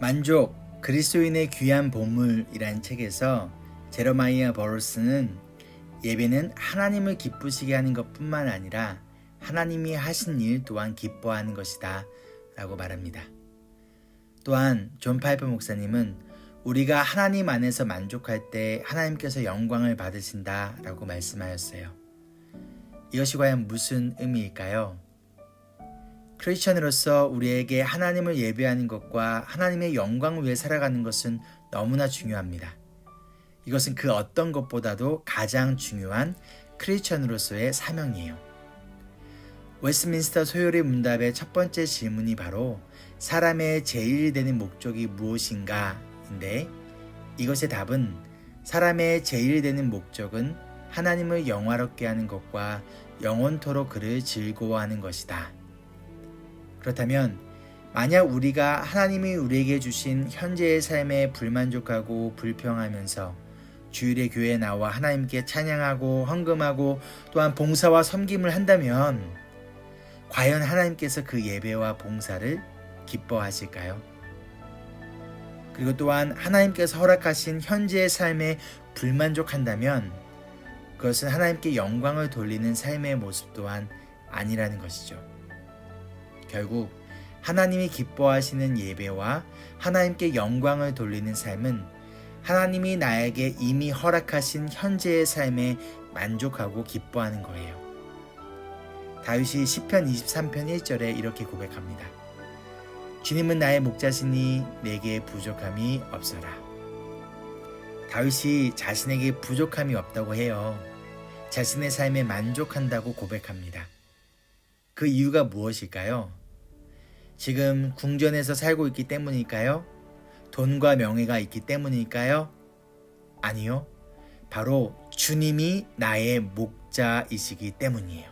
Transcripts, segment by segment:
만족 그리스도인의 귀한 보물이란 책에서 제로마이어 버로스는 예배는 하나님을 기쁘시게 하는 것뿐만 아니라 하나님이 하신 일 또한 기뻐하는 것이다 라고 말합니다. 또한 존 파이퍼 목사님은 우리가 하나님 안에서 만족할 때 하나님께서 영광을 받으신다 라고 말씀하였어요. 이것이 과연 무슨 의미일까요? 크리스천으로서 우리에게 하나님을 예배하는 것과 하나님의 영광을 위해 살아가는 것은 너무나 중요합니다. 이것은 그 어떤 것보다도 가장 중요한 크리스천으로서의 사명이에요. 웨스민스터 소요리 문답의 첫 번째 질문이 바로 사람의 제일 되는 목적이 무엇인가인데 이것의 답은 사람의 제일 되는 목적은 하나님을 영화롭게 하는 것과 영원토록 그를 즐거워하는 것이다. 그렇다면 만약 우리가 하나님이 우리에게 주신 현재의 삶에 불만족하고 불평하면서 주일의 교회에 나와 하나님께 찬양하고 헌금하고 또한 봉사와 섬김을 한다면 과연 하나님께서 그 예배와 봉사를 기뻐하실까요? 그리고 또한 하나님께서 허락하신 현재의 삶에 불만족한다면 그것은 하나님께 영광을 돌리는 삶의 모습 또한 아니라는 것이죠. 결국 하나님이 기뻐하시는 예배와 하나님께 영광을 돌리는 삶은 하나님이 나에게 이미 허락하신 현재의 삶에 만족하고 기뻐하는 거예요. 다윗이 시편 23편 1절에 이렇게 고백합니다. 주님은 나의 목자시니 내게 부족함이 없어라. 다윗이 자신에게 부족함이 없다고 해요. 자신의 삶에 만족한다고 고백합니다. 그 이유가 무엇일까요? 지금 궁전에서 살고 있기 때문일까요? 돈과 명예가 있기 때문일까요? 아니요. 바로 주님이 나의 목자이시기 때문이에요.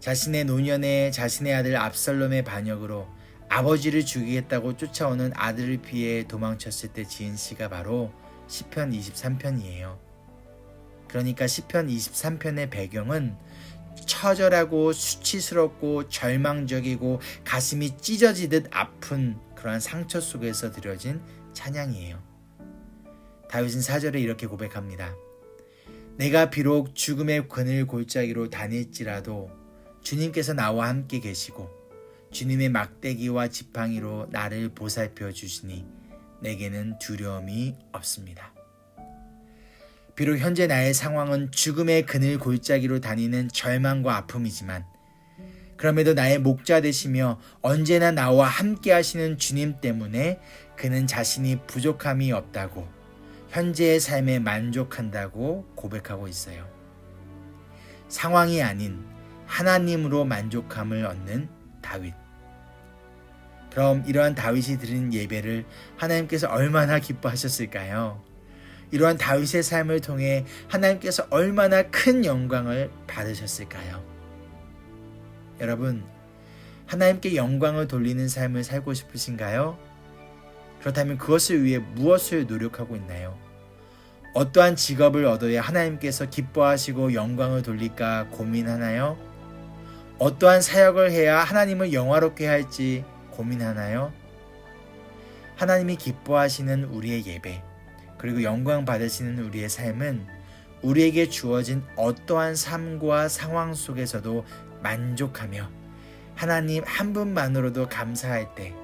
자신의 노년에 자신의 아들 압살롬의 반역으로 아버지를 죽이겠다고 쫓아오는 아들을 피해 도망쳤을 때 지은 시가 바로 시편 23편이에요. 그러니까 시편 23편의 배경은 처절하고 수치스럽고 절망적이고 가슴이 찢어지듯 아픈 그러한 상처 속에서 드려진 찬양이에요. 다윗은 사절에 이렇게 고백합니다. 내가 비록 죽음의 그늘 골짜기로 다닐지라도 주님께서 나와 함께 계시고 주님의 막대기와 지팡이로 나를 보살펴 주시니 내게는 두려움이 없습니다. 비록 현재 나의 상황은 죽음의 그늘 골짜기로 다니는 절망과 아픔이지만 그럼에도 나의 목자 되시며 언제나 나와 함께 하시는 주님 때문에 그는 자신이 부족함이 없다고 현재의 삶에 만족한다고 고백하고 있어요. 상황이 아닌 하나님으로 만족함을 얻는 다윗. 그럼 이러한 다윗이 드린 예배를 하나님께서 얼마나 기뻐하셨을까요? 이러한 다윗의 삶을 통해 하나님께서 얼마나 큰 영광을 받으셨을까요? 여러분, 하나님께 영광을 돌리는 삶을 살고 싶으신가요? 그렇다면 그것을 위해 무엇을 노력하고 있나요? 어떠한 직업을 얻어야 하나님께서 기뻐하시고 영광을 돌릴까 고민하나요? 어떠한 사역을 해야 하나님을 영화롭게 할지 고민하나요? 하나님이 기뻐하시는 우리의 예배, 그리고 영광 받으시는 우리의 삶은 우리에게 주어진 어떠한 삶과 상황 속에서도 만족하며 하나님 한 분만으로도 감사할 때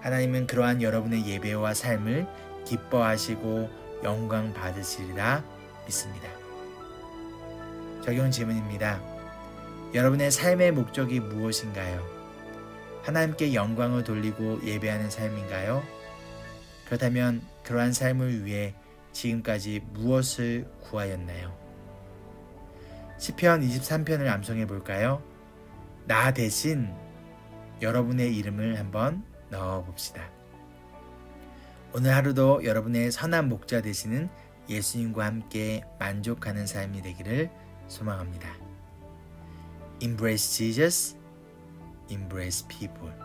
하나님은 그러한 여러분의 예배와 삶을 기뻐하시고 영광 받으시리라 믿습니다. 적용 질문입니다. 여러분의 삶의 목적이 무엇인가요? 하나님께 영광을 돌리고 예배하는 삶인가요? 그렇다면 그러한 삶을 위해 지금까지 무엇을 구하였나요? 시편 23편을 암송해 볼까요? 나 대신 여러분의 이름을 한번 넣어 봅시다. 오늘 하루도 여러분의 선한 목자 되시는 예수님과 함께 만족하는 삶이 되기를 소망합니다. Embrace Jesus, embrace people.